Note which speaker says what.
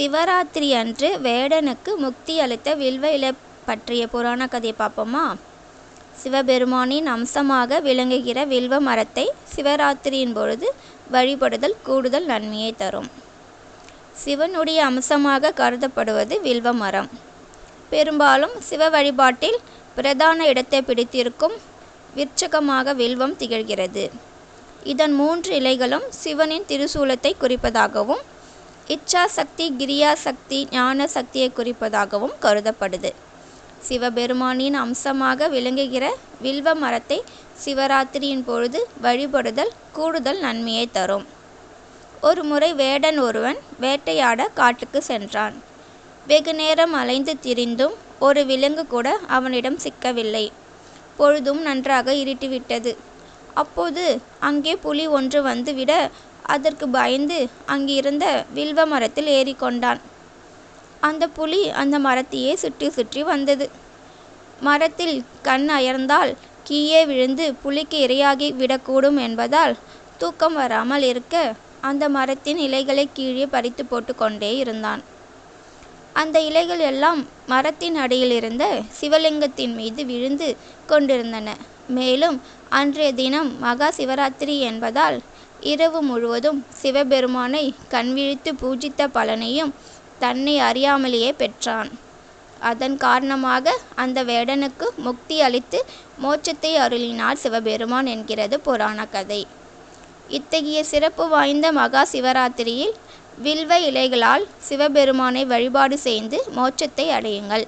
Speaker 1: சிவராத்திரி அன்று வேடனுக்கு முக்தி அளித்த வில்வ இலை பற்றிய புராண கதையை பார்ப்போமா? சிவபெருமானின் அம்சமாக விளங்குகிற வில்வ மரத்தை சிவராத்திரியின் பொழுது வழிபடுதல் கூடுதல் நன்மையை தரும். சிவனுடைய அம்சமாக கருதப்படுவது வில்வ மரம். பெரும்பாலும் சிவ வழிபாட்டில் பிரதான இடத்தை பிடித்திருக்கும் விற்சகமாக வில்வம் திகழ்கிறது. இதன் மூன்று இலைகளும் சிவனின் திருசூலத்தை குறிப்பதாகவும் இச்சா சக்தி கிரியா சக்தி ஞான சக்தியை குறிப்பதாகவும் கருதப்படுது. சிவபெருமானின் அம்சமாக விளங்குகிற வில்வ மரத்தை சிவராத்திரியின் பொழுது வழிபடுதல் கூடுதல் நன்மையை தரும். ஒரு முறை வேடன் ஒருவன் வேட்டையாட காட்டுக்கு சென்றான். வெகு நேரம் அலைந்து திரிந்தும் ஒரு விலங்கு கூட அவனிடம் சிக்கவில்லை. பொழுதும் நன்றாக இருட்டிவிட்டது. அப்போது அங்கே புலி ஒன்று வந்துவிட அதற்கு பயந்து அங்கிருந்த வில்வ மரத்தில் ஏறிக்கொண்டான். அந்த புலி அந்த மரத்தையே சுற்றி சுற்றி வந்தது. மரத்தில் கண் அயர்ந்தால் கீழே விழுந்து புலிக்கு இரையாகி விடக்கூடும் என்பதால் தூக்கம் வராமல் இருக்க அந்த மரத்தின் இலைகளை கீழே பறித்து போட்டு கொண்டே இருந்தான். அந்த இலைகள் எல்லாம் மரத்தின் அடியில் இருந்த சிவலிங்கத்தின் மீது விழுந்து கொண்டிருந்தன. மேலும் அன்றைய தினம் மகா சிவராத்திரி என்பதால் இரவு முழுவதும் சிவபெருமானை கண்விழித்து பூஜித்த பலனையும் தன்னை அறியாமலேயே பெற்றான். அதன் காரணமாக அந்த வேடனுக்கு முக்தி அளித்து மோட்சத்தை அருளினார் சிவபெருமான் என்கிறது புராண கதை இத்தகைய சிறப்பு வாய்ந்த மகா சிவராத்திரியில் வில்வ இலைகளால் சிவபெருமானை வழிபாடு செய்து மோட்சத்தை அடையுங்கள்.